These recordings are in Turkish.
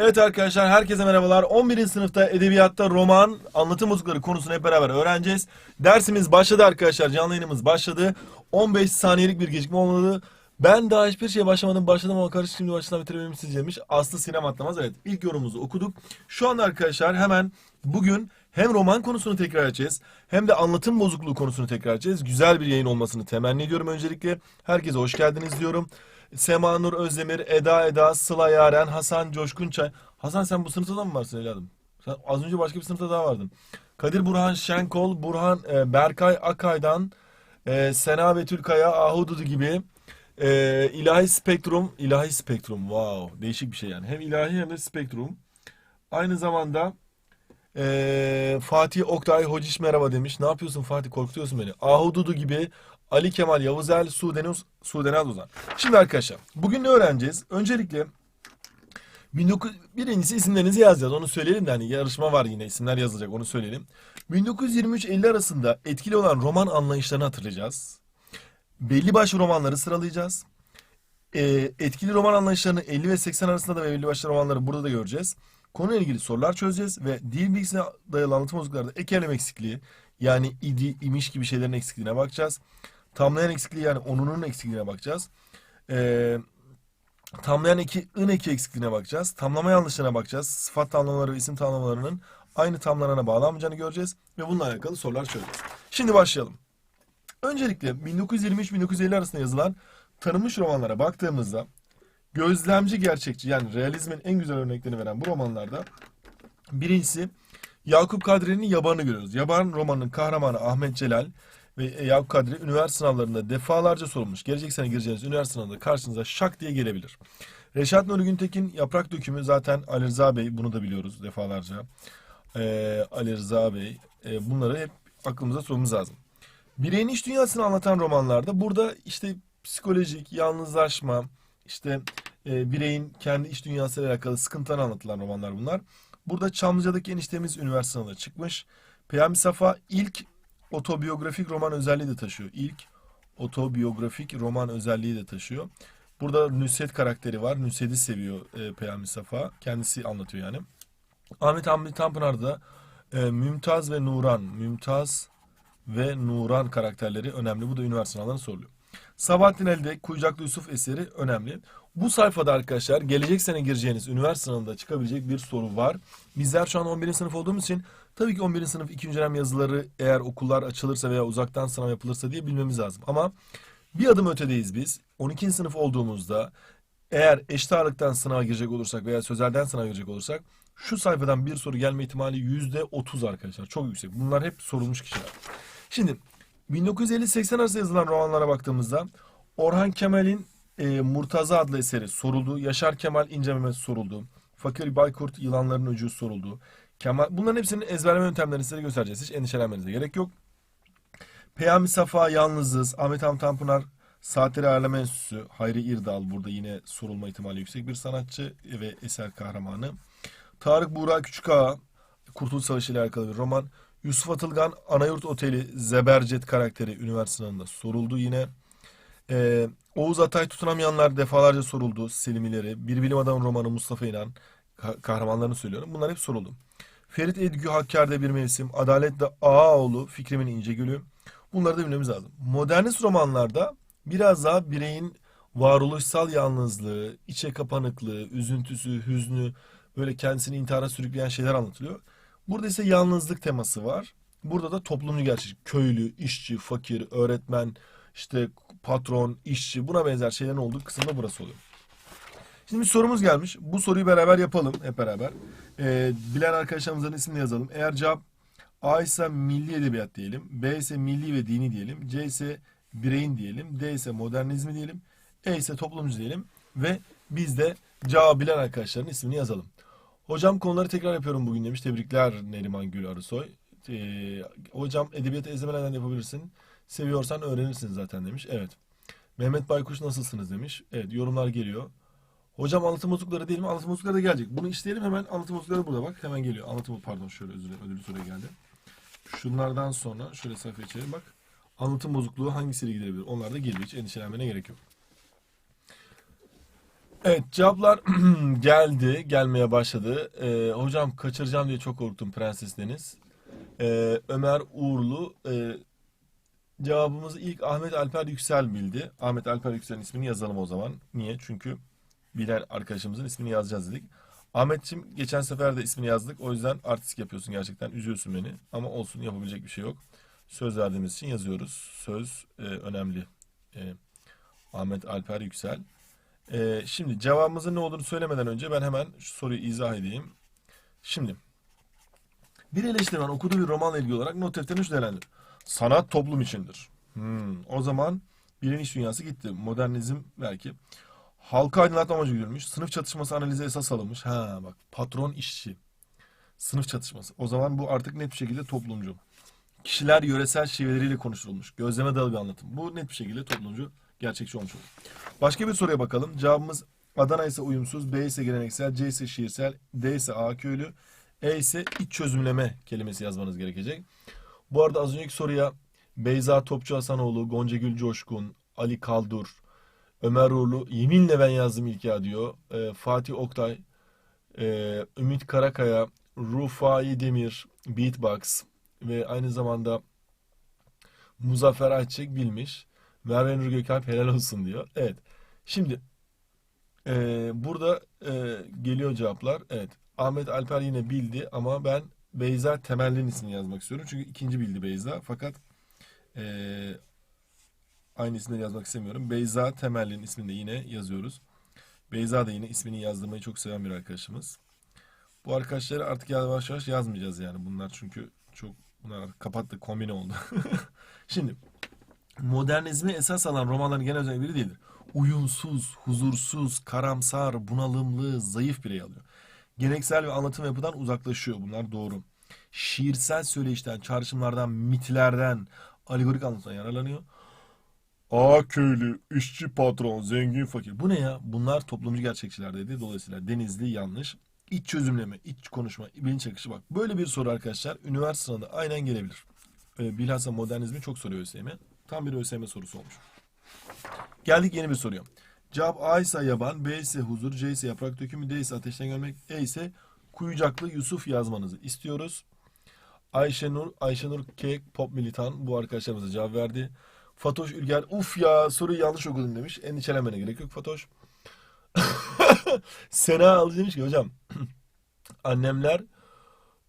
Evet arkadaşlar herkese merhabalar. 11. sınıfta edebiyatta roman, anlatım bozukları konusunu hep beraber öğreneceğiz. Dersimiz başladı arkadaşlar. Canlı yayınımız başladı. 15 saniyelik bir gecikme olmadı. Ben daha hiçbir şeye başlamadım. Başladım ama karışık şimdi baştan bitirebilirim sizce demiş. Aslı Sinem Atlamaz. Evet ilk yorumumuzu okuduk. Şu anda arkadaşlar hemen bugün hem roman konusunu tekrar edeceğiz hem de anlatım bozukluğu konusunu tekrar edeceğiz. Güzel bir yayın olmasını temenni ediyorum öncelikle. Herkese hoş geldiniz diyorum. Sema Nur Özdemir, Eda Eda, Sıla Yaren, Hasan Coşkunçay. Hasan sen bu sınıfta da mı varsın evladım? Sen az önce başka bir sınıfta daha vardın. Kadir Burhan Şenkol, Burhan e, Berkay Akay'dan, e, Sena Betülkaya, Ahududu gibi. E, İlahi Spektrum, İlahi Spektrum, wow değişik bir şey yani. Hem ilahi hem de spektrum. Aynı zamanda ee, Fatih Oktay Hociş merhaba demiş. Ne yapıyorsun Fatih korkutuyorsun beni. Ahududu gibi Ali Kemal Yavuzel Sudenuz Sudenaz Ozan. Şimdi arkadaşlar bugün ne öğreneceğiz? Öncelikle 19, birincisi isimlerinizi yazacağız. Onu söyleyelim de hani yarışma var yine isimler yazılacak onu söyleyelim. 1923-50 arasında etkili olan roman anlayışlarını hatırlayacağız. Belli başlı romanları sıralayacağız. Ee, etkili roman anlayışlarını 50 ve 80 arasında da belli başlı romanları burada da göreceğiz. Konuyla ilgili sorular çözeceğiz ve dil bilgisine dayalı anlatım bozuklarda ekeleme eksikliği yani idi, imiş gibi şeylerin eksikliğine bakacağız. Tamlayan eksikliği yani onunun eksikliğine bakacağız. Ee, tamlayan eki, ın eki eksikliğine bakacağız. Tamlama yanlışlarına bakacağız. Sıfat tamlamaları ve isim tamlamalarının aynı tamlanana bağlanmayacağını göreceğiz ve bununla alakalı sorular çözeceğiz. Şimdi başlayalım. Öncelikle 1923-1950 arasında yazılan tanınmış romanlara baktığımızda gözlemci gerçekçi yani realizmin en güzel örneklerini veren bu romanlarda birincisi Yakup Kadri'nin Yaban'ı görüyoruz. Yaban romanının kahramanı Ahmet Celal ve Yakup Kadri üniversite sınavlarında defalarca sorulmuş. Gelecek sene gireceğiniz üniversite sınavında karşınıza şak diye gelebilir. Reşat Nuri Güntekin Yaprak Dökümü zaten Ali Rıza Bey bunu da biliyoruz defalarca. Ee, Ali Rıza Bey e, bunları hep aklımıza tutmamız lazım. Bireyin iç dünyasını anlatan romanlarda burada işte psikolojik, yalnızlaşma, işte e, bireyin kendi iç dünyasıyla alakalı sıkıntılar anlatılan romanlar bunlar. Burada Çamlıca'daki eniştemiz üniversite sınavına çıkmış. Peyami Safa ilk otobiyografik roman özelliği de taşıyor. İlk otobiyografik roman özelliği de taşıyor. Burada Nusret karakteri var. Nusret'i seviyor e, Peyami Safa. Kendisi anlatıyor yani. Ahmet Hamdi Tanpınar'da e, Mümtaz ve Nuran, Mümtaz ve Nuran karakterleri önemli. Bu da üniversite sınavlarına soruluyor. Sabahattin Elde Kuyucaklı Yusuf eseri önemli. Bu sayfada arkadaşlar gelecek sene gireceğiniz üniversite sınavında çıkabilecek bir soru var. Bizler şu an 11. sınıf olduğumuz için tabii ki 11. sınıf 2. dönem yazıları eğer okullar açılırsa veya uzaktan sınav yapılırsa diye bilmemiz lazım. Ama bir adım ötedeyiz biz. 12. sınıf olduğumuzda eğer eşit ağırlıktan sınava girecek olursak veya sözelden sınava girecek olursak şu sayfadan bir soru gelme ihtimali %30 arkadaşlar. Çok yüksek. Bunlar hep sorulmuş kişiler. Şimdi 1950-80 arası yazılan romanlara baktığımızda Orhan Kemal'in e, Murtaza adlı eseri soruldu. Yaşar Kemal İnce Mehmet soruldu. Fakir Baykurt Yılanların Ucu soruldu. Kemal, bunların hepsinin ezberleme yöntemlerini size göstereceğiz. Hiç endişelenmenize gerek yok. Peyami Safa Yalnızız, Ahmet Hamdi Tanpınar Saatleri Ağırlama Enstitüsü, Hayri İrdal burada yine sorulma ihtimali yüksek bir sanatçı ve eser kahramanı. Tarık Buğra Küçükağa, Kurtuluş Savaşı ile alakalı bir roman. Yusuf Atılgan Anayurt Oteli Zebercet karakteri üniversite sınavında soruldu yine. Ee, Oğuz Atay Tutunamayanlar defalarca soruldu. Selimileri. Bir Bilim Adamı romanı Mustafa İnan ka- kahramanlarını söylüyorum. Bunlar hep soruldu. Ferit Edgü Hakkari'de bir mevsim. Adalet'te Ağaoğlu Fikrimin İncegül'ü. Bunları da bilmemiz lazım. Modernist romanlarda biraz daha bireyin varoluşsal yalnızlığı, içe kapanıklığı, üzüntüsü, hüznü, böyle kendisini intihara sürükleyen şeyler anlatılıyor. Burada ise yalnızlık teması var. Burada da toplumcu gerçek. Köylü, işçi, fakir, öğretmen, işte patron, işçi buna benzer şeylerin olduğu kısımda burası oluyor. Şimdi bir sorumuz gelmiş. Bu soruyu beraber yapalım hep beraber. Ee, bilen arkadaşlarımızın ismini yazalım. Eğer cevap A ise milli edebiyat diyelim. B ise milli ve dini diyelim. C ise bireyin diyelim. D ise modernizmi diyelim. E ise toplumcu diyelim. Ve biz de cevabı bilen arkadaşların ismini yazalım. Hocam konuları tekrar yapıyorum bugün demiş. Tebrikler Neriman Gül Arısoy. Ee, hocam edebiyatı ezbereden yapabilirsin. Seviyorsan öğrenirsin zaten demiş. Evet. Mehmet Baykuş nasılsınız demiş. Evet yorumlar geliyor. Hocam anlatım bozukları değil mi? Anlatım bozukları da gelecek. Bunu işleyelim hemen. Anlatım bozukları burada bak. Hemen geliyor. Anlatım pardon şöyle özür dilerim. Ödülü soruya geldi. Şunlardan sonra şöyle sayfa içelim bak. Anlatım bozukluğu hangisiyle gidebilir? Onlar da geliyor. Hiç endişelenmene gerek yok. Evet cevaplar geldi, gelmeye başladı. Ee, hocam kaçıracağım diye çok korktum Prenses Deniz. Ee, Ömer Uğurlu e, cevabımızı ilk Ahmet Alper Yüksel bildi. Ahmet Alper Yüksel'in ismini yazalım o zaman. Niye? Çünkü bilen arkadaşımızın ismini yazacağız dedik. Ahmetciğim geçen sefer de ismini yazdık. O yüzden artistik yapıyorsun gerçekten. Üzüyorsun beni. Ama olsun yapabilecek bir şey yok. Söz verdiğimiz için yazıyoruz. Söz e, önemli. E, Ahmet Alper Yüksel. Ee, şimdi cevabımızın ne olduğunu söylemeden önce ben hemen şu soruyu izah edeyim. Şimdi bir eleştirmen okuduğu bir romanla ilgili olarak not defterini şu değerlendirir. Sanat toplum içindir. Hmm, o zaman birin iş dünyası gitti. Modernizm belki. Halka aydınlatma amacı güdülmüş. Sınıf çatışması analize esas alınmış. Ha bak patron işçi. Sınıf çatışması. O zaman bu artık net bir şekilde toplumcu. Kişiler yöresel şiveleriyle konuşulmuş. Gözleme bir anlatım. Bu net bir şekilde toplumcu, gerçekçi olmuş olur. Başka bir soruya bakalım. Cevabımız Adana ise uyumsuz, B ise geleneksel, C ise şiirsel, D ise A köylü, E ise iç çözümleme kelimesi yazmanız gerekecek. Bu arada az önceki soruya Beyza Topçu Hasanoğlu, Gonca Gül Coşkun, Ali Kaldur, Ömer Uğurlu, yeminle ben yazdım ilk ya diyor. Ee, Fatih Oktay, e, Ümit Karakaya, Rufai Demir, Beatbox ve aynı zamanda Muzaffer Ayçiçek bilmiş. Merve Nur Gökalp helal olsun diyor. Evet. Şimdi e, burada e, geliyor cevaplar. Evet. Ahmet Alper yine bildi ama ben Beyza Temelli'nin ismini yazmak istiyorum. Çünkü ikinci bildi Beyza. Fakat e, aynı isimleri yazmak istemiyorum. Beyza Temelli'nin ismini de yine yazıyoruz. Beyza da yine ismini yazdırmayı çok seven bir arkadaşımız. Bu arkadaşları artık yavaş yavaş yazmayacağız yani. Bunlar çünkü çok bunlar kapattık kombine oldu. Şimdi modernizmi esas alan romanların genel özelliği biri değildir. Uyumsuz, huzursuz, karamsar, bunalımlı, zayıf birey alıyor. Geleneksel ve anlatım yapıdan uzaklaşıyor. Bunlar doğru. Şiirsel söyleyişten, çağrışımlardan, mitlerden, alegorik anlatımdan yararlanıyor. A köylü, işçi patron, zengin fakir. Bu ne ya? Bunlar toplumcu gerçekçiler dedi. Dolayısıyla Denizli yanlış. İç çözümleme, iç konuşma, bilinç akışı bak. Böyle bir soru arkadaşlar üniversite sınavında aynen gelebilir. Ee, bilhassa modernizmi çok soruyor ÖSYM. Tam bir ÖSYM sorusu olmuş. Geldik yeni bir soruya. Cevap A ise yaban, B ise huzur, C ise yaprak dökümü, D ise ateşten görmek, E ise kuyucaklı Yusuf yazmanızı istiyoruz. Ayşenur, Ayşenur Kek Pop Militan bu arkadaşlarımıza cevap verdi. Fatoş Ülger, uf ya soruyu yanlış okudum demiş. Endişelenmene gerek yok Fatoş. Sena Alıcı demiş ki hocam annemler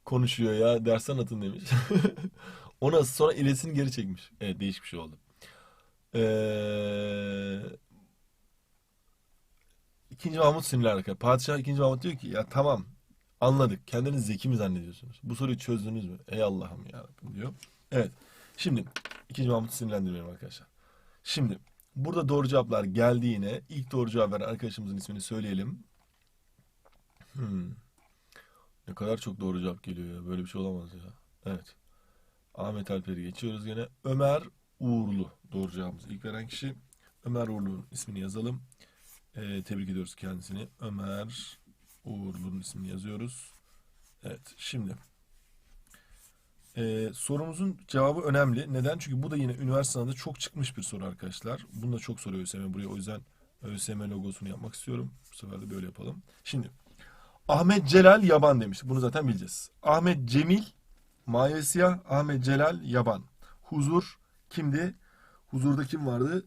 konuşuyor ya dersten atın demiş. Ona sonra iletişim geri çekmiş. Evet değişik bir şey oldu. Ee, İkinci Mahmut sinirli arkadaşlar. Padişah ikinci Mahmut diyor ki ya tamam anladık. Kendinizi zeki mi zannediyorsunuz? Bu soruyu çözdünüz mü? Ey Allah'ım ya diyor. Evet. Şimdi ikinci Mahmut'u sinirlendirmeyelim arkadaşlar. Şimdi burada doğru cevaplar geldi yine. İlk doğru cevap veren arkadaşımızın ismini söyleyelim. Hmm. Ne kadar çok doğru cevap geliyor ya. Böyle bir şey olamaz ya. Evet. Ahmet Alper'i geçiyoruz gene. Ömer Uğurlu doğru cevabımız. İlk veren kişi Ömer Uğurlu'nun ismini yazalım. Ee, tebrik ediyoruz kendisini. Ömer Uğurlu'nun ismini yazıyoruz. Evet şimdi ee, sorumuzun cevabı önemli. Neden? Çünkü bu da yine üniversite sınavında çok çıkmış bir soru arkadaşlar. Bunu da çok soruyor ÖSYM buraya. O yüzden ÖSYM logosunu yapmak istiyorum. Bu sefer de böyle yapalım. Şimdi Ahmet Celal Yaban demiştik. Bunu zaten bileceğiz. Ahmet Cemil Mavi Siyah, Ahmet Celal Yaban. Huzur kimdi? Huzurda kim vardı?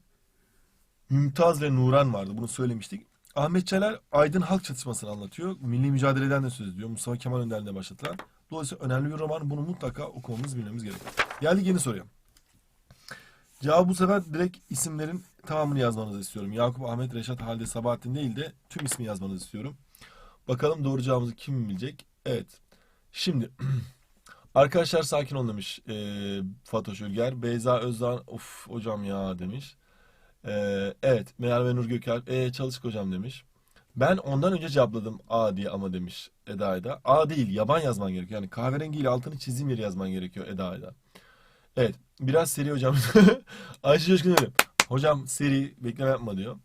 Mümtaz ve Nuran vardı. Bunu söylemiştik. Ahmet Celal Aydın Halk Çatışması'nı anlatıyor. Milli mücadeleden de söz ediyor. Mustafa Kemal Önder'le başlatılan. Dolayısıyla önemli bir roman. Bunu mutlaka okumamız, bilmemiz gerekiyor. Geldik yeni soruya. Cevabı bu sefer direkt isimlerin tamamını yazmanızı istiyorum. Yakup, Ahmet, Reşat, Halide, Sabahattin değil de tüm ismi yazmanızı istiyorum. Bakalım doğru cevabımızı kim bilecek? Evet. Şimdi arkadaşlar sakin olun demiş e, Fatoş Ülger. Beyza Özdağ of hocam ya demiş. E, evet Merve Nur Gökalp e, çalışık hocam demiş. Ben ondan önce cevapladım A diye ama demiş Eda Eda. A değil yaban yazman gerekiyor. Yani kahverengiyle altını çizim yeri yazman gerekiyor Eda Eda. Evet biraz seri hocam. Ayşe Coşkun öyle. Hocam seri bekleme yapma diyor.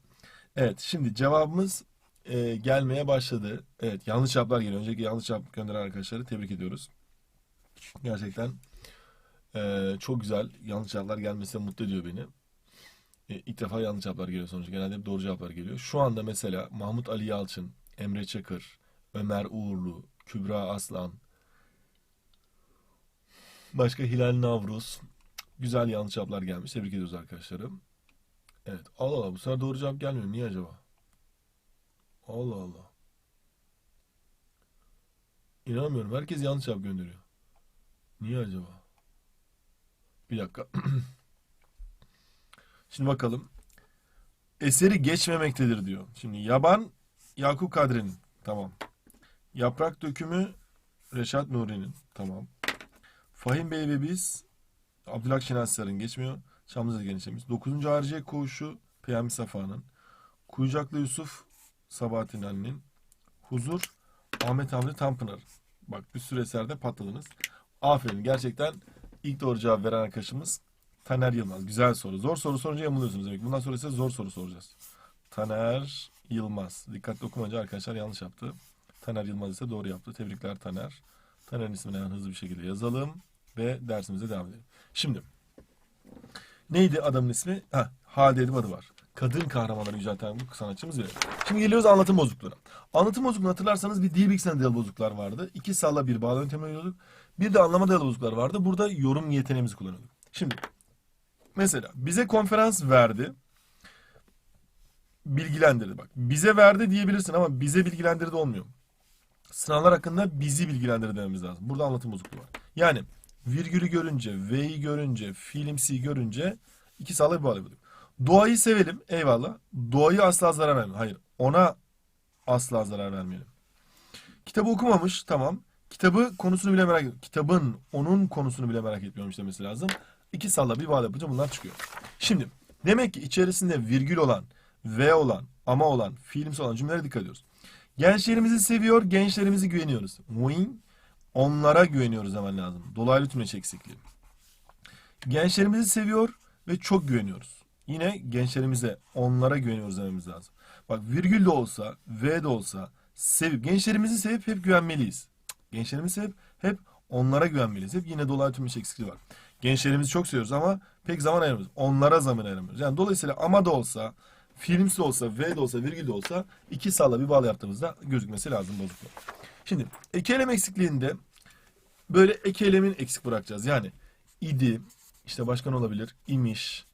Evet şimdi cevabımız e, gelmeye başladı. Evet yanlış cevaplar geliyor. Önceki yanlış cevap gönderen arkadaşları tebrik ediyoruz. Gerçekten e, çok güzel yanlış cevaplar gelmesi mutlu ediyor beni. E, ilk defa yanlış cevaplar geliyor sonuçta. Genelde hep doğru cevaplar geliyor. Şu anda mesela Mahmut Ali Yalçın, Emre Çakır, Ömer Uğurlu, Kübra Aslan, başka Hilal Navruz. Güzel yanlış cevaplar gelmiş. Tebrik ediyoruz arkadaşlarım. Evet. Allah Allah bu sefer doğru cevap gelmiyor. Niye acaba? Allah Allah. İnanmıyorum. Herkes yanlış cevap gönderiyor. Niye acaba? Bir dakika. Şimdi bakalım. Eseri geçmemektedir diyor. Şimdi yaban Yakup Kadri'nin. Tamam. Yaprak dökümü Reşat Nuri'nin. Tamam. Fahim Bey ve biz Abdülhak Şener geçmiyor. Çamlıca genişlemiş. 9. Harciye Koğuşu Peyami Safa'nın. Kuyucaklı Yusuf Sabahattin Ali'nin. Huzur Ahmet Hamdi Tanpınar. Bak bir sürü eserde patladınız. Aferin. Gerçekten ilk doğru cevap veren arkadaşımız Taner Yılmaz. Güzel soru. Zor soru sorunca yanılıyorsunuz demek. Bundan sonra size zor soru soracağız. Taner Yılmaz. Dikkatli okumayınca arkadaşlar yanlış yaptı. Taner Yılmaz ise doğru yaptı. Tebrikler Taner. Taner'in ismini hemen hızlı bir şekilde yazalım ve dersimize devam edelim. Şimdi neydi adamın ismi? Ha, Halide adı var. Kadın kahramanları yücelten bu sanatçımız biri. Şimdi geliyoruz anlatım bozukluğuna. Anlatım bozukluğunu hatırlarsanız bir dil bilgisine dayalı bozukluklar vardı. İki salla bir bağlı yöntemi uyguluyorduk. Bir de anlama dayalı bozukluklar vardı. Burada yorum yeteneğimizi kullanıyorduk. Şimdi mesela bize konferans verdi. Bilgilendirdi bak. Bize verdi diyebilirsin ama bize bilgilendirdi olmuyor. Sınavlar hakkında bizi bilgilendirdi dememiz lazım. Burada anlatım bozukluğu var. Yani virgülü görünce, V'yi görünce, fiilimsi görünce iki sağla bir bağlayabilir. Doğayı sevelim, eyvallah. Doğayı asla zarar vermeyelim. Hayır, ona asla zarar vermeyelim. Kitabı okumamış, tamam. Kitabı konusunu bile merak ediyorum. Kitabın, onun konusunu bile merak etmiyormuş demesi lazım. İki salla bir bağla yapınca bunlar çıkıyor. Şimdi, demek ki içerisinde virgül olan, V olan, ama olan, fiilimsi olan cümlelere dikkat ediyoruz. Gençlerimizi seviyor, gençlerimizi güveniyoruz. Win, onlara güveniyoruz hemen lazım. Dolaylı tümleç eksikliği. Gençlerimizi seviyor ve çok güveniyoruz. Yine gençlerimize, onlara güveniyoruz dememiz lazım. Bak virgül de olsa, V de olsa, sevip, gençlerimizi sevip hep güvenmeliyiz. Gençlerimizi sevip hep onlara güvenmeliyiz. Hep yine dolaylı tümleç eksikliği var. Gençlerimizi çok seviyoruz ama pek zaman ayıramıyoruz. Onlara zaman ayıramıyoruz. Yani dolayısıyla ama da olsa, filmsi olsa, V de olsa, virgül de olsa iki salla bir bağlı yaptığımızda gözükmesi lazım bozukluk. Şimdi eki elem eksikliğinde böyle eki elemin eksik bırakacağız. Yani idi, işte başkan olabilir, imiş,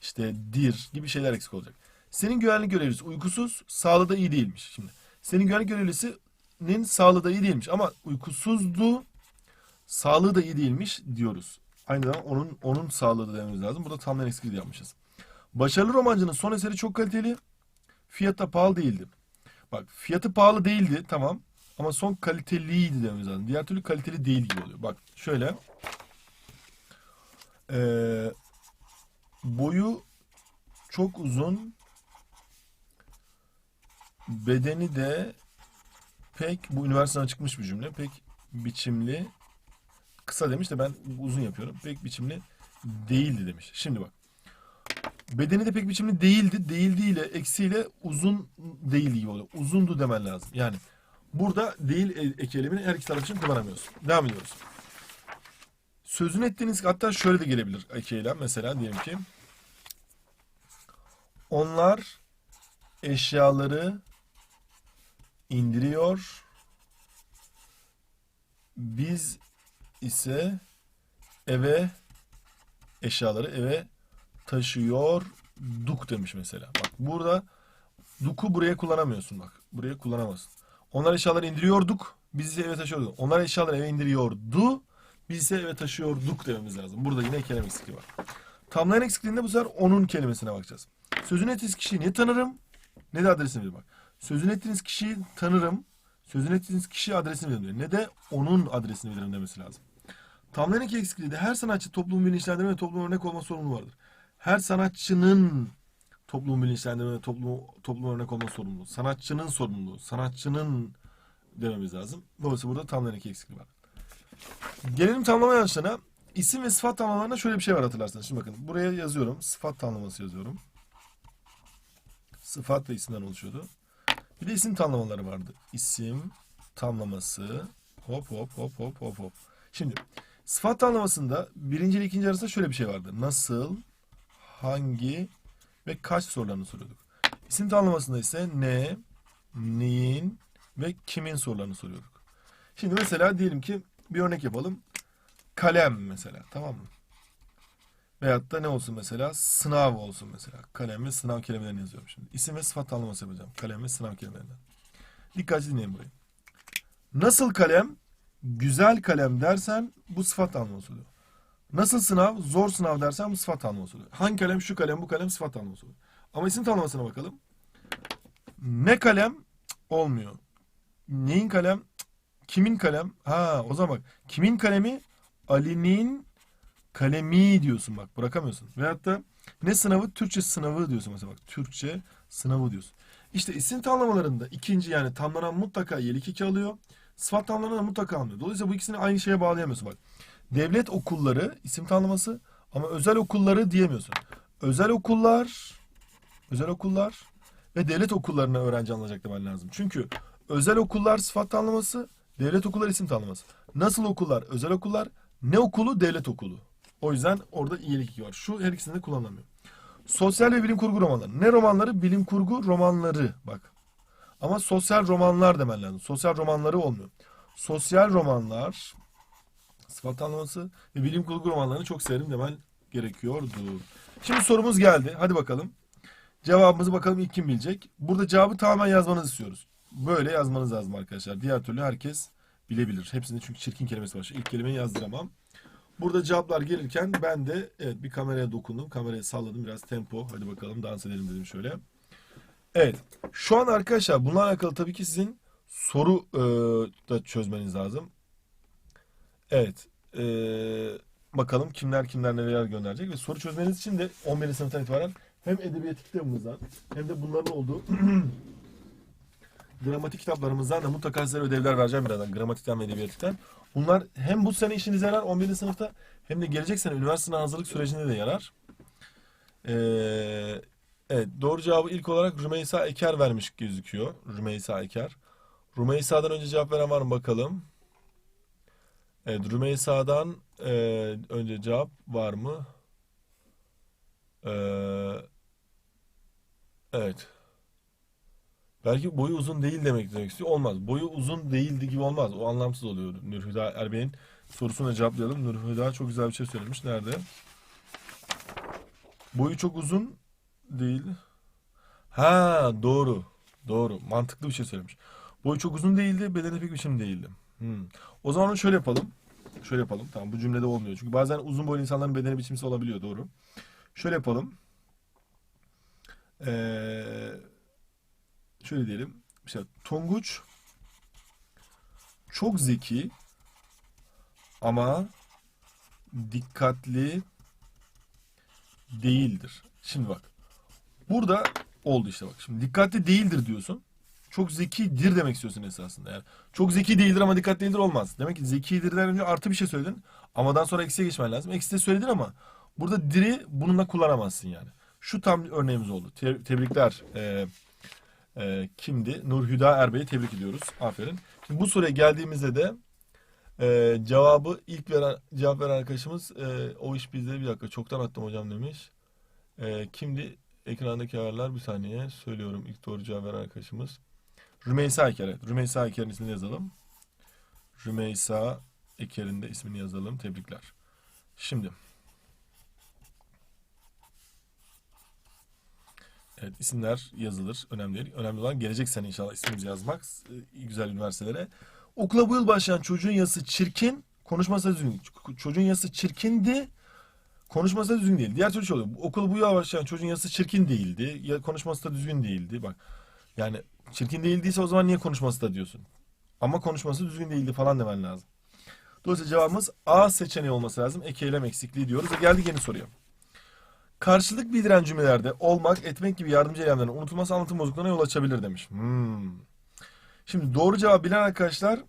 işte dir gibi şeyler eksik olacak. Senin güvenlik görevlisi uykusuz, sağlığı da iyi değilmiş. Şimdi senin güvenlik görevlisinin sağlığı da iyi değilmiş ama uykusuzdu, sağlığı da iyi değilmiş diyoruz. Aynı zamanda onun onun sağlığı da dememiz lazım. Burada tamamen eksikliği yapmışız. Başarılı romancının son eseri çok kaliteli. Fiyatı da pahalı değildi. Bak fiyatı pahalı değildi tamam. Ama son kaliteliydi dememiz lazım. Diğer türlü kaliteli değil gibi oluyor. Bak şöyle. Ee, boyu çok uzun. Bedeni de pek bu üniversiteden çıkmış bir cümle. Pek biçimli. Kısa demiş de ben uzun yapıyorum. Pek biçimli değildi demiş. Şimdi bak. Bedeni de pek biçimli değildi. Değildi ile eksiyle uzun değildi gibi oluyor. Uzundu demen lazım. Yani burada değil ek elemini her iki taraf için kullanamıyorsun. Devam ediyoruz. Sözünü ettiğiniz hatta şöyle de gelebilir ek. Mesela diyelim ki onlar eşyaları indiriyor. Biz ise eve eşyaları eve taşıyorduk demiş mesela. Bak burada duku buraya kullanamıyorsun bak. Buraya kullanamazsın. Onlar eşyaları indiriyorduk. Biz ise eve taşıyorduk. Onlar eşyaları eve indiriyordu. Biz ise eve taşıyorduk dememiz lazım. Burada yine kelime eksikliği var. Tamlayan eksikliğinde bu sefer onun kelimesine bakacağız. Sözünü ettiğiniz kişiyi ne tanırım ne de adresini bilir bak. Sözünü ettiğiniz kişiyi tanırım. Sözünü ettiğiniz kişi adresini bilirim diyor. Ne de onun adresini bilirim demesi lazım. Tamlayan iki eksikliği de her sanatçı toplumu bilinçlendirme ve topluma örnek olma sorumluluğu vardır. Her sanatçının toplumu bilinçlendirme ve toplumu, topluma örnek olma sorumluluğu. Sanatçının sorumluluğu. Sanatçının dememiz lazım. Dolayısıyla burada tamlayan iki eksikliği var. Gelelim tamlama yanlışlarına. İsim ve sıfat tamlamalarında şöyle bir şey var hatırlarsanız. Şimdi bakın buraya yazıyorum. Sıfat tamlaması yazıyorum. Sıfat ve isimden oluşuyordu. Bir de isim tamlamaları vardı. İsim tamlaması hop hop hop hop hop hop. Şimdi sıfat tamlamasında birinci ile ikinci arasında şöyle bir şey vardı. Nasıl, hangi, ve kaç sorularını soruyorduk. İsim tanımlamasında ise ne, neyin ve kimin sorularını soruyorduk. Şimdi mesela diyelim ki bir örnek yapalım. Kalem mesela tamam mı? Veyahut da ne olsun mesela? Sınav olsun mesela. Kalem ve sınav kelimelerini yazıyorum şimdi. İsim ve sıfat tanımlaması yapacağım. Kalem ve sınav kelimelerinden. Dikkatli dinleyin burayı. Nasıl kalem? Güzel kalem dersen bu sıfat tanımlaması oluyor. Nasıl sınav? Zor sınav dersen bu sıfat tanımlaması oluyor. Hangi kalem? Şu kalem, bu kalem sıfat tanımlaması oluyor. Ama isim tanımlamasına bakalım. Ne kalem? Olmuyor. Neyin kalem? Kimin kalem? Ha o zaman bak. Kimin kalemi? Ali'nin kalemi diyorsun bak. Bırakamıyorsun. Veyahut da ne sınavı? Türkçe sınavı diyorsun mesela bak. Türkçe sınavı diyorsun. İşte isim tamlamalarında ikinci yani tamlanan mutlaka yelik iki alıyor. Sıfat tamlanan mutlaka almıyor. Dolayısıyla bu ikisini aynı şeye bağlayamıyorsun bak. Devlet okulları isim tanımlaması ama özel okulları diyemiyorsun. Özel okullar, özel okullar ve devlet okullarına öğrenci alınacak demen lazım. Çünkü özel okullar sıfat tanımlaması, devlet okulları isim tanımlaması. Nasıl okullar? Özel okullar. Ne okulu? Devlet okulu. O yüzden orada iyilik iki var. Şu her ikisinde kullanılamıyor. Sosyal ve bilim kurgu romanları. Ne romanları? Bilim kurgu romanları. Bak. Ama sosyal romanlar demen lazım. Sosyal romanları olmuyor. Sosyal romanlar sıfat anlaması ve bilim kurgu romanlarını çok severim demen gerekiyordu. Şimdi sorumuz geldi. Hadi bakalım. Cevabımızı bakalım ilk kim bilecek? Burada cevabı tamamen yazmanızı istiyoruz. Böyle yazmanız lazım arkadaşlar. Diğer türlü herkes bilebilir. Hepsinde çünkü çirkin kelimesi var. İlk kelimeyi yazdıramam. Burada cevaplar gelirken ben de evet bir kameraya dokundum. Kamerayı salladım biraz tempo. Hadi bakalım dans edelim dedim şöyle. Evet. Şu an arkadaşlar bununla alakalı tabii ki sizin soru e, da çözmeniz lazım. Evet. e, bakalım kimler kimler neler gönderecek ve soru çözmeniz için de 11. sınıftan itibaren hem edebiyat kitabımızdan hem de bunların olduğu gramatik kitaplarımızdan da mutlaka size ödevler vereceğim birazdan. Gramatikten ve edebiyattan. Bunlar hem bu sene işinize yarar 11. sınıfta hem de gelecek sene üniversite hazırlık sürecinde de yarar. Ee, evet doğru cevabı ilk olarak Rümeysa Eker vermiş gözüküyor. Rümeysa Eker. Rümeysa'dan önce cevap veren var mı bakalım. Evet Rümeysa'dan e, önce cevap var mı? Ee, evet. Belki boyu uzun değil demek demek istiyor. Olmaz. Boyu uzun değildi gibi olmaz. O anlamsız oluyor. Nurhüda Erbey'in sorusuna cevaplayalım. Nurhüda çok güzel bir şey söylemiş. Nerede? Boyu çok uzun değil. Ha doğru. Doğru. Mantıklı bir şey söylemiş. Boyu çok uzun değildi. Bedeni pek biçim değildi. Hmm. O zaman şöyle yapalım. Şöyle yapalım. Tamam bu cümlede olmuyor. Çünkü bazen uzun boylu insanların bedeni biçimsi olabiliyor. Doğru. Şöyle yapalım. Eee şöyle diyelim. Mesela Tonguç çok zeki ama dikkatli değildir. Şimdi bak. Burada oldu işte bak. Şimdi dikkatli değildir diyorsun. Çok zekidir demek istiyorsun esasında. Yani çok zeki değildir ama dikkatli değildir olmaz. Demek ki zekidirden önce artı bir şey söyledin. Amadan sonra eksiye geçmen lazım. Eksi de söyledin ama burada diri bununla kullanamazsın yani. Şu tam örneğimiz oldu. Te- tebrikler. Ee, e, kimdi? Nurhüda Erbey'i tebrik ediyoruz. Aferin. Şimdi bu soruya geldiğimizde de e, cevabı ilk veren cevap veren arkadaşımız e, o iş bizde bir dakika çoktan attım hocam demiş. E, kimdi? Ekrandaki ayarlar bir saniye söylüyorum ilk doğru cevap veren arkadaşımız. Rümeysa Eker. Rümeysa Eker'in ismini yazalım. Rümeysa Eker'in de ismini yazalım. Tebrikler. Şimdi Evet isimler yazılır. Önemli değil. Önemli olan gelecek sene inşallah ismimizi yazmak. e, Güzel üniversitelere. Okula bu yıl başlayan çocuğun yazısı çirkin. Konuşması düzgün. Çocuğun yazısı çirkindi. Konuşması da düzgün değil. Diğer türlü şey oluyor. Okula bu yıl başlayan çocuğun yazısı çirkin değildi. Ya konuşması da düzgün değildi. Bak yani çirkin değildiyse o zaman niye konuşması da diyorsun. Ama konuşması düzgün değildi falan demen lazım. Dolayısıyla cevabımız A seçeneği olması lazım. Ek eylem eksikliği diyoruz. Ve geldik yeni soruya. Karşılık bildiren cümlelerde olmak, etmek gibi yardımcı eylemlerin unutulması anlatım bozukluğuna yol açabilir demiş. Hmm. Şimdi doğru cevabı bilen arkadaşlar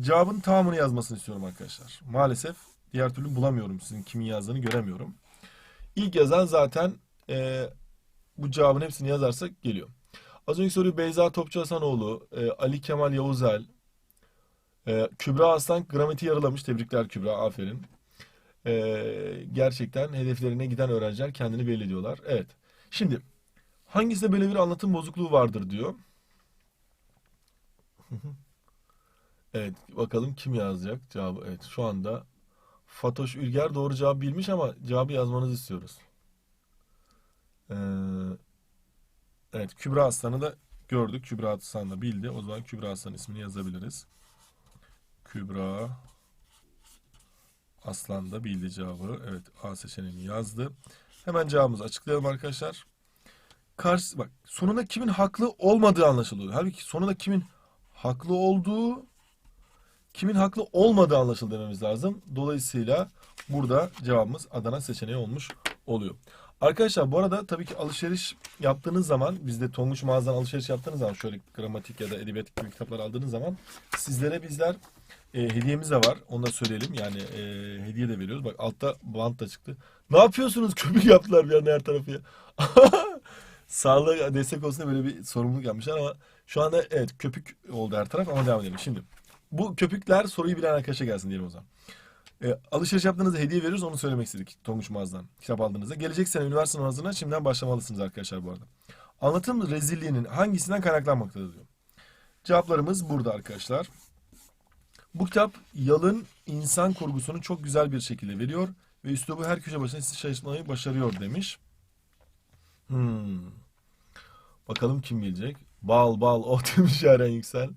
cevabın tamamını yazmasını istiyorum arkadaşlar. Maalesef diğer türlü bulamıyorum sizin kimin yazdığını göremiyorum. İlk yazan zaten e, bu cevabın hepsini yazarsak geliyor. Az önceki soruyu Beyza Topçu Hasanoğlu, e, Ali Kemal Yavuzel, e, Kübra Aslan gramatiği yarılamış. Tebrikler Kübra, aferin. Ee, gerçekten hedeflerine giden öğrenciler kendini belli ediyorlar. Evet. Şimdi Hangisinde böyle bir anlatım bozukluğu vardır diyor. Evet, bakalım kim yazacak cevabı. Evet, şu anda Fatoş Ülger doğru cevabı bilmiş ama cevabı yazmanızı istiyoruz. Ee, evet, Kübra Aslan'ı da gördük. Kübra Aslan da bildi. O zaman Kübra Aslan ismini yazabiliriz. Kübra Aslan da bildi cevabı. Evet, A seçeneğini yazdı. Hemen cevabımızı açıklayalım arkadaşlar. Karşı, bak sonunda kimin haklı olmadığı anlaşılıyor. Halbuki sonunda kimin haklı olduğu kimin haklı olmadığı anlaşıldı dememiz lazım. Dolayısıyla burada cevabımız Adana seçeneği olmuş oluyor. Arkadaşlar bu arada tabii ki alışveriş yaptığınız zaman bizde Tonguç mağazadan alışveriş yaptığınız zaman şöyle gramatik ya da edebiyat gibi kitaplar aldığınız zaman sizlere bizler e, hediyemiz de var. Onu da söyleyelim. Yani e, hediye de veriyoruz. Bak altta bant da çıktı. Ne yapıyorsunuz? Köpük yaptılar bir anda her tarafı ya. Sağlığa destek olsun böyle bir sorumluluk yapmışlar ama şu anda evet köpük oldu her taraf ama devam edelim. Şimdi bu köpükler soruyu bilen arkadaşa gelsin diyelim o zaman. E, alışveriş yaptığınızda hediye veriyoruz onu söylemek istedik Tonguç mağazadan kitap aldığınızda. Gelecek sene üniversite sınavına şimdiden başlamalısınız arkadaşlar bu arada. Anlatım rezilliğinin hangisinden kaynaklanmaktadır diyor. Cevaplarımız burada arkadaşlar. Bu kitap yalın insan kurgusunu çok güzel bir şekilde veriyor ve üslubu her köşe başına sizi şaşırtmayı başarıyor demiş. Hmm. Bakalım kim bilecek? Bal bal o demiş Yaren Yüksel.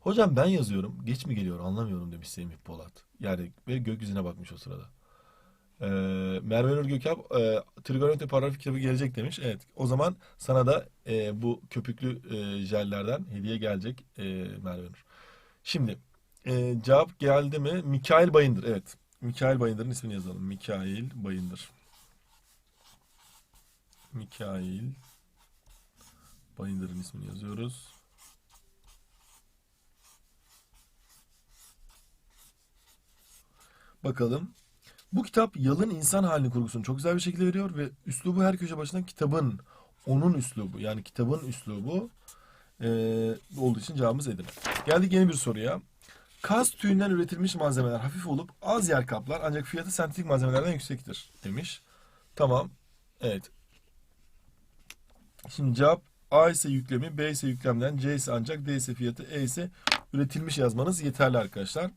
Hocam ben yazıyorum. Geç mi geliyor anlamıyorum demiş Semih Polat. Yani ve gökyüzüne bakmış o sırada. Ee, Merve Nur Gökalp e, trigonometri paragrafı kitabı gelecek demiş. Evet o zaman sana da e, bu köpüklü e, jellerden hediye gelecek e, Merve Nur. Şimdi e, cevap geldi mi? Mikail Bayındır. Evet. Mikail Bayındır'ın ismini yazalım. Mikail Bayındır. Mikail Bayındır'ın ismini yazıyoruz. Bakalım. Bu kitap yalın insan halini kurgusunu çok güzel bir şekilde veriyor ve üslubu her köşe başına kitabın, onun üslubu yani kitabın üslubu eee, olduğu için cevabımız Edirne. Geldik yeni bir soruya. Kaz tüyünden üretilmiş malzemeler hafif olup az yer kaplar ancak fiyatı sentetik malzemelerden yüksektir demiş. Tamam. Evet. Şimdi cevap A ise yüklemi, B ise yüklemden, C ise ancak, D ise fiyatı, E ise üretilmiş yazmanız yeterli arkadaşlar.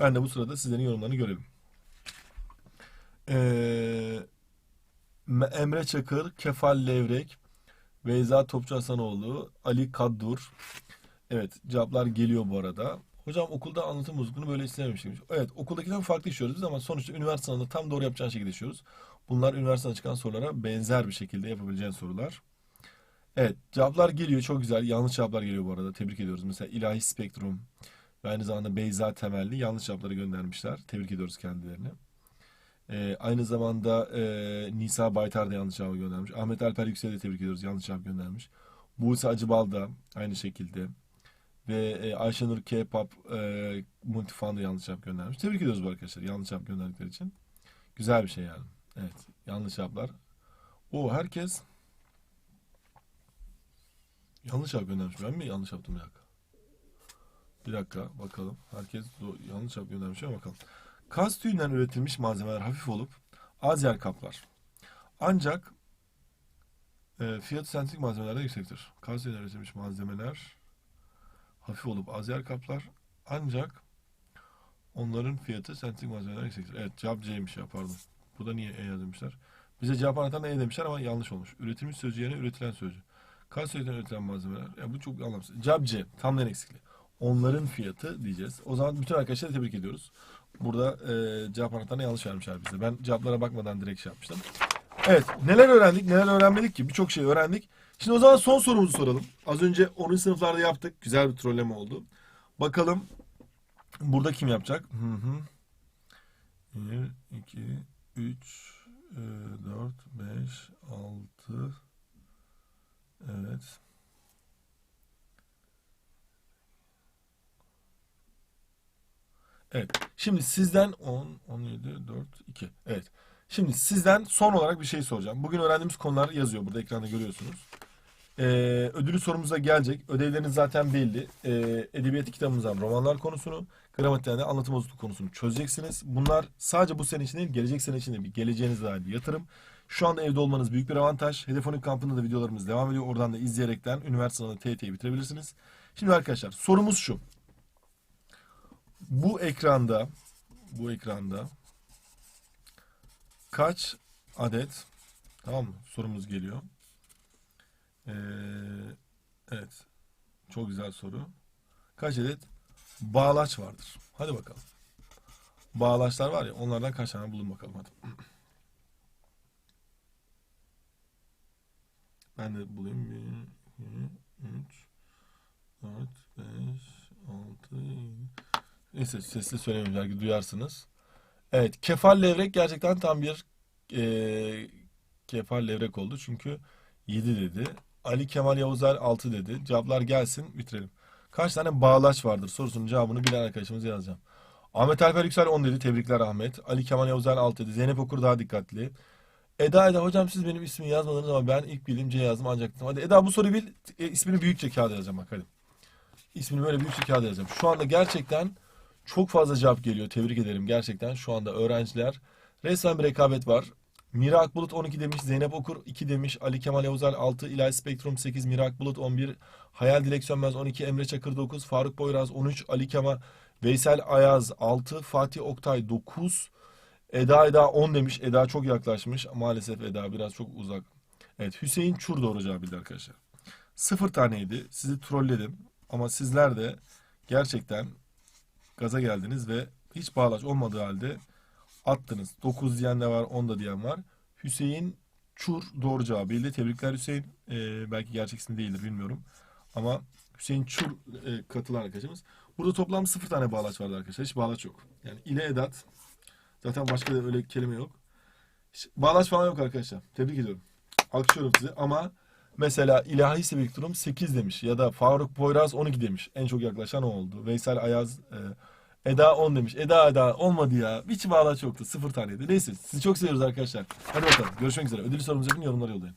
Ben de bu sırada sizlerin yorumlarını görelim. Ee, Emre Çakır, Kefal Levrek, Beyza Topçu Hasanoğlu, Ali Kaddur. Evet cevaplar geliyor bu arada. Hocam okulda anlatım bozukluğunu böyle istememiştim. Evet okuldakinden farklı işliyoruz biz ama sonuçta üniversite sınavında tam doğru yapacağın şekilde işliyoruz. Bunlar üniversiteden çıkan sorulara benzer bir şekilde yapabileceğin sorular. Evet cevaplar geliyor çok güzel. Yanlış cevaplar geliyor bu arada. Tebrik ediyoruz. Mesela ilahi spektrum ve aynı zamanda Beyza temelli yanlış cevapları göndermişler. Tebrik ediyoruz kendilerini. Ee, aynı zamanda e, Nisa Baytar da yanlış cevabı göndermiş. Ahmet Alper Yüksel'i de tebrik ediyoruz. Yanlış cevap göndermiş. Buse Acıbal da aynı şekilde. Ve e, Ayşenur K-pop e, Multifan da yanlış cevap göndermiş. Tebrik ediyoruz bu arkadaşlar yanlış cevap gönderdikleri için. Güzel bir şey yani. Evet yanlış cevaplar. O herkes yanlış cevap göndermiş. Ben mi yanlış yaptım bir dakika? Bir dakika bakalım. Herkes yanlış cevap göndermiş ama bakalım. Kas tüyünden üretilmiş malzemeler hafif olup az yer kaplar. Ancak e, fiyatı sentetik malzemelerde yüksektir. Kas tüyünden üretilmiş malzemeler hafif olup az yer kaplar. Ancak onların fiyatı sentetik malzemelerden yüksektir. Evet cevap C'ymiş ya pardon. Burada niye E yazmışlar? Bize cevap anahtarına E demişler ama yanlış olmuş. Üretilmiş sözcüğü yerine üretilen sözcüğü. Kas tüyünden üretilen malzemeler. Ya bu çok anlamsız. Cevap C. Tamlayan eksikliği. Onların fiyatı diyeceğiz. O zaman bütün arkadaşları tebrik ediyoruz. Burada e, cevap anahtarına yanlış vermişler bize. Ben cevaplara bakmadan direkt şey yapmıştım. Evet, neler öğrendik, neler öğrenmedik ki? Birçok şey öğrendik. Şimdi o zaman son sorumuzu soralım. Az önce 10. sınıflarda yaptık. Güzel bir trolleme oldu. Bakalım burada kim yapacak? Hı hı. 1, 2, 3, 4, 5, 6. Evet. Evet. Şimdi sizden 10, 17, 4, 2. Evet. Şimdi sizden son olarak bir şey soracağım. Bugün öğrendiğimiz konular yazıyor. Burada ekranda görüyorsunuz. Ee, ödülü sorumuza gelecek. Ödevleriniz zaten belli. Ee, edebiyat kitabımızdan romanlar konusunu, gramatikten anlatım bozukluğu konusunu çözeceksiniz. Bunlar sadece bu sene için değil, gelecek sene için de bir geleceğinize dair bir yatırım. Şu anda evde olmanız büyük bir avantaj. Hedefonik kampında da videolarımız devam ediyor. Oradan da izleyerekten üniversite sınavında bitirebilirsiniz. Şimdi arkadaşlar sorumuz şu. Bu ekranda bu ekranda kaç adet tamam mı? Sorumuz geliyor. Ee, evet. Çok güzel soru. Kaç adet bağlaç vardır? Hadi bakalım. Bağlaçlar var ya onlardan kaç tane bulun bakalım hadi. Ben de bulayım. 1, 2, 3, 4, 5, 6, 7. Neyse sesli söylemeyeyim belki duyarsınız. Evet kefal levrek gerçekten tam bir eee kefal levrek oldu. Çünkü 7 dedi. Ali Kemal Yavuzer 6 dedi. Cevaplar gelsin bitirelim. Kaç tane bağlaç vardır sorusunun cevabını bilen arkadaşımız yazacağım. Ahmet Alper Yüksel 10 dedi. Tebrikler Ahmet. Ali Kemal Yavuzer 6 dedi. Zeynep Okur daha dikkatli. Eda Eda hocam siz benim ismimi yazmadınız ama ben ilk bildiğim C yazdım ancak. Hadi Eda bu soruyu bil. E, ismini büyükçe kağıda yazacağım bak hadi. İsmini böyle büyükçe kağıda yazacağım. Şu anda gerçekten çok fazla cevap geliyor. Tebrik ederim gerçekten. Şu anda öğrenciler resmen bir rekabet var. Mira Akbulut 12 demiş, Zeynep Okur 2 demiş, Ali Kemal Yavuzel 6, İlahi Spektrum 8, Mira Akbulut 11, Hayal Dilek Sönmez 12, Emre Çakır 9, Faruk Boyraz 13, Ali Kemal, Veysel Ayaz 6, Fatih Oktay 9, Eda Eda 10 demiş. Eda çok yaklaşmış. Maalesef Eda biraz çok uzak. Evet Hüseyin Çur doğru cevabı bildi arkadaşlar. Sıfır taneydi. Sizi trolledim. Ama sizler de gerçekten gaza geldiniz ve hiç bağlaç olmadığı halde attınız. 9 diyen de var, 10 da diyen var. Hüseyin Çur doğru cevabı bildi. Tebrikler Hüseyin. Ee, belki gerçek ismi değildir bilmiyorum. Ama Hüseyin Çur e, katılan arkadaşımız. Burada toplam sıfır tane bağlaç vardı arkadaşlar. Hiç bağlaç yok. Yani ile edat. Zaten başka da öyle kelime yok. Hiç bağlaç falan yok arkadaşlar. Tebrik ediyorum. Alkışlıyorum sizi ama mesela ilahi spektrum 8 demiş ya da Faruk Poyraz 12 demiş. En çok yaklaşan o oldu. Veysel Ayaz e, Eda 10 demiş. Eda Eda olmadı ya. Hiç bağlaç yoktu. Sıfır taneydi. Neyse sizi çok seviyoruz arkadaşlar. Hadi bakalım. Görüşmek üzere. Ödülü sorumuzu yapın yorumlara yollayın.